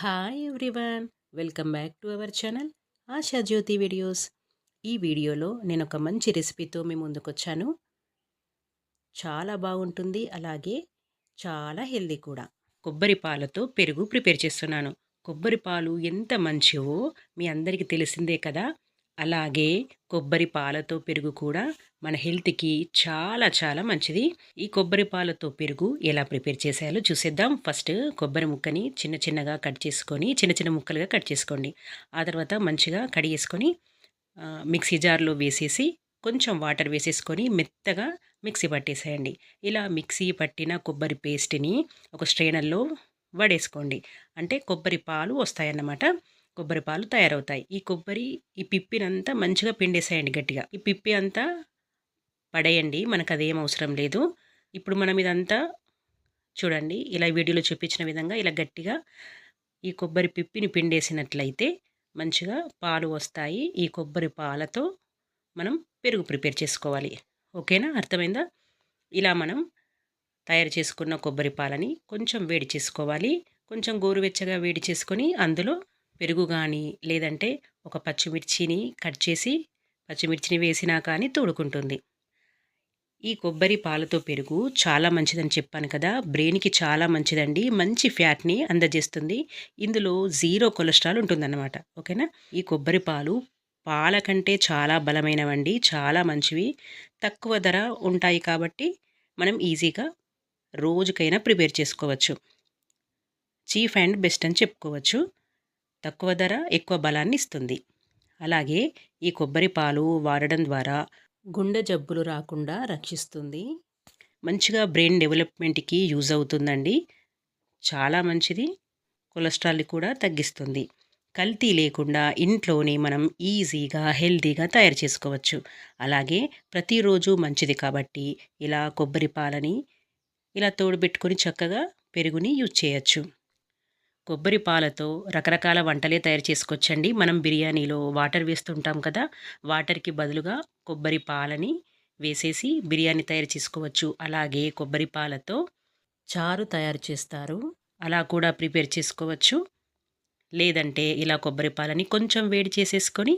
Hi everyone welcome back to our channel Asha Jyothi videos ఈ వీడియోలో నేను ఒక మంచి రెసిపీతో మీ ముందుకొచ్చాను. చాలా బాగుంటుంది అలాగే చాలా హెల్దీ కూడా. కొబ్బరి పాలతో పెరుగు ప్రిపేర్ చేస్తున్నాను. కొబ్బరి పాలు ఎంత మంచివో మీ అందరికీ తెలిసిందే కదా. అలాగే కొబ్బరి పాలతో పెరుగు కూడా మన హెల్త్కి చాలా చాలా మంచిది. ఈ కొబ్బరి పాలతో పెరుగు ఎలా ప్రిపేర్ చేసేయాలో చూసేద్దాం. ఫస్ట్ కొబ్బరి ముక్కని చిన్న చిన్నగా కట్ చేసుకొని చిన్న చిన్న ముక్కలుగా కట్ చేసుకోండి. ఆ తర్వాత మంచిగా కడిగేసుకొని మిక్సీ జార్లో వేసేసి కొంచెం వాటర్ వేసేసుకొని మెత్తగా మిక్సీ పట్టేసేయండి. ఇలా మిక్సీ పట్టిన కొబ్బరి పేస్ట్ని ఒక స్ట్రైనర్లో వడేసుకోండి. అంటే కొబ్బరి పాలు వస్తాయన్నమాట. కొబ్బరి పాలు తయారవుతాయి. ఈ కొబ్బరి ఈ పిప్పినంతా మంచిగా పిండేసేయండి గట్టిగా. ఈ పిప్పి అంతా పడేయండి మనకు అదేం అవసరం లేదు. ఇప్పుడు మనం ఇదంతా చూడండి ఇలా వీడియోలో చూపించిన విధంగా ఇలా గట్టిగా ఈ కొబ్బరి పిప్పిని పిండేసినట్లయితే మంచిగా పాలు వస్తాయి. ఈ కొబ్బరి పాలతో మనం పెరుగు ప్రిపేర్ చేసుకోవాలి. ఓకేనా? అర్థమైందా? ఇలా మనం తయారు చేసుకున్న కొబ్బరి పాలని కొంచెం వేడి చేసుకోవాలి. కొంచెం గోరువెచ్చగా వేడి చేసుకొని అందులో పెరుగు కానీ లేదంటే ఒక పచ్చిమిర్చిని కట్ చేసి పచ్చిమిర్చిని వేసినా కానీ తోడుకుంటుంది. ఈ కొబ్బరి పాలతో పెరుగు చాలా మంచిదని చెప్పాను కదా! బ్రెయిన్కి చాలా మంచిదండి. మంచి ఫ్యాట్ని అందజేస్తుంది. ఇందులో జీరో కొలెస్ట్రాల్ ఉంటుందన్నమాట. ఓకేనా? ఈ కొబ్బరి పాలు పాల కంటే చాలా బలమైనవండి. చాలా మంచివి. తక్కువ ధర ఉంటాయి కాబట్టి మనం ఈజీగా రోజుకైనా ప్రిపేర్ చేసుకోవచ్చు. చీఫ్ అండ్ బెస్ట్ అని చెప్పుకోవచ్చు. తక్కువ ధర ఎక్కువ బలాన్ని ఇస్తుంది. అలాగే ఈ కొబ్బరి పాలు వాడడం ద్వారా గుండె జబ్బులు రాకుండా రక్షిస్తుంది. మంచిగా బ్రెయిన్ డెవలప్మెంట్కి యూజ్ అవుతుందండి. చాలా మంచిది. కొలెస్ట్రాల్ని కూడా తగ్గిస్తుంది. కల్తీ లేకుండా ఇంట్లోనే మనం ఈజీగా హెల్తీగా తయారు చేసుకోవచ్చు. అలాగే ప్రతిరోజు మంచిది కాబట్టి ఇలా కొబ్బరి పాలని ఇలా తోడుబెట్టుకొని చక్కగా పెరుగుని యూజ్ చేయొచ్చు. కొబ్బరి పాలతో రకరకాల వంటలే తయారు చేసుకోవచ్చండి. మనం బిర్యానీలో వాటర్ వేస్తుంటాం కదా వాటర్కి బదులుగా కొబ్బరి పాలని వేసేసి బిర్యానీ తయారు చేసుకోవచ్చు. అలాగే కొబ్బరి పాలతో చారు తయారు చేస్తారు. అలా కూడా ప్రిపేర్ చేసుకోవచ్చు. లేదంటే ఇలా కొబ్బరి పాలని కొంచెం వేడి చేసేసుకొని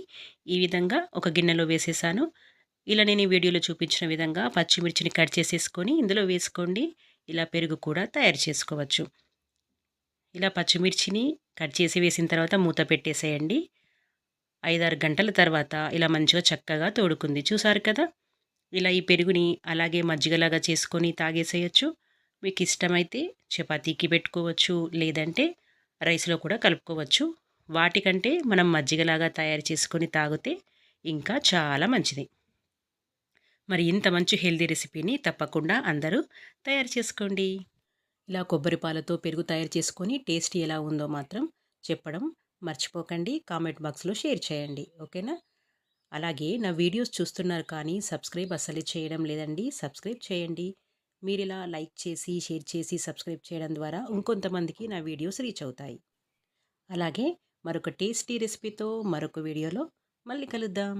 ఈ విధంగా ఒక గిన్నెలో వేసేసాను. ఇలా నేను ఈ వీడియోలో చూపించిన విధంగా పచ్చిమిర్చిని కట్ చేసేసుకొని ఇందులో వేసుకోండి. ఇలా పెరుగు కూడా తయారు చేసుకోవచ్చు. ఇలా పచ్చిమిర్చిని కట్ చేసి వేసిన తర్వాత మూత పెట్టేసేయండి. ఐదారు గంటల తర్వాత ఇలా మంచిగా చక్కగా తోడుకుంది. చూసారు కదా? ఇలా ఈ పెరుగుని అలాగే మజ్జిగలాగా చేసుకొని తాగేసేయచ్చు. మీకు ఇష్టమైతే చపాతీకి పెట్టుకోవచ్చు లేదంటే రైస్లో కూడా కలుపుకోవచ్చు. వాటికంటే మనం మజ్జిగలాగా తయారు చేసుకొని తాగితే ఇంకా చాలా మంచిది. మరి ఇంత మంచి హెల్దీ రెసిపీని తప్పకుండా అందరూ తయారు చేసుకోండి. ఇలా కొబ్బరి పాలతో పెరుగు తయారు చేసుకొని టేస్ట్ ఎలా ఉందో మాత్రం చెప్పడం మర్చిపోకండి. కామెంట్ బాక్స్లో షేర్ చేయండి. ఓకేనా? అలాగే నా వీడియోస్ చూస్తున్నారు కానీ సబ్స్క్రైబ్ అసలు చేయడం లేదండి. సబ్స్క్రైబ్ చేయండి. మీరు ఇలా లైక్ చేసి షేర్ చేసి సబ్స్క్రైబ్ చేయడం ద్వారా ఇంకొంతమందికి నా వీడియోస్ రీచ్ అవుతాయి. అలాగే మరొక టేస్టీ రెసిపీతో మరొక వీడియోలో మళ్ళీ కలుద్దాం.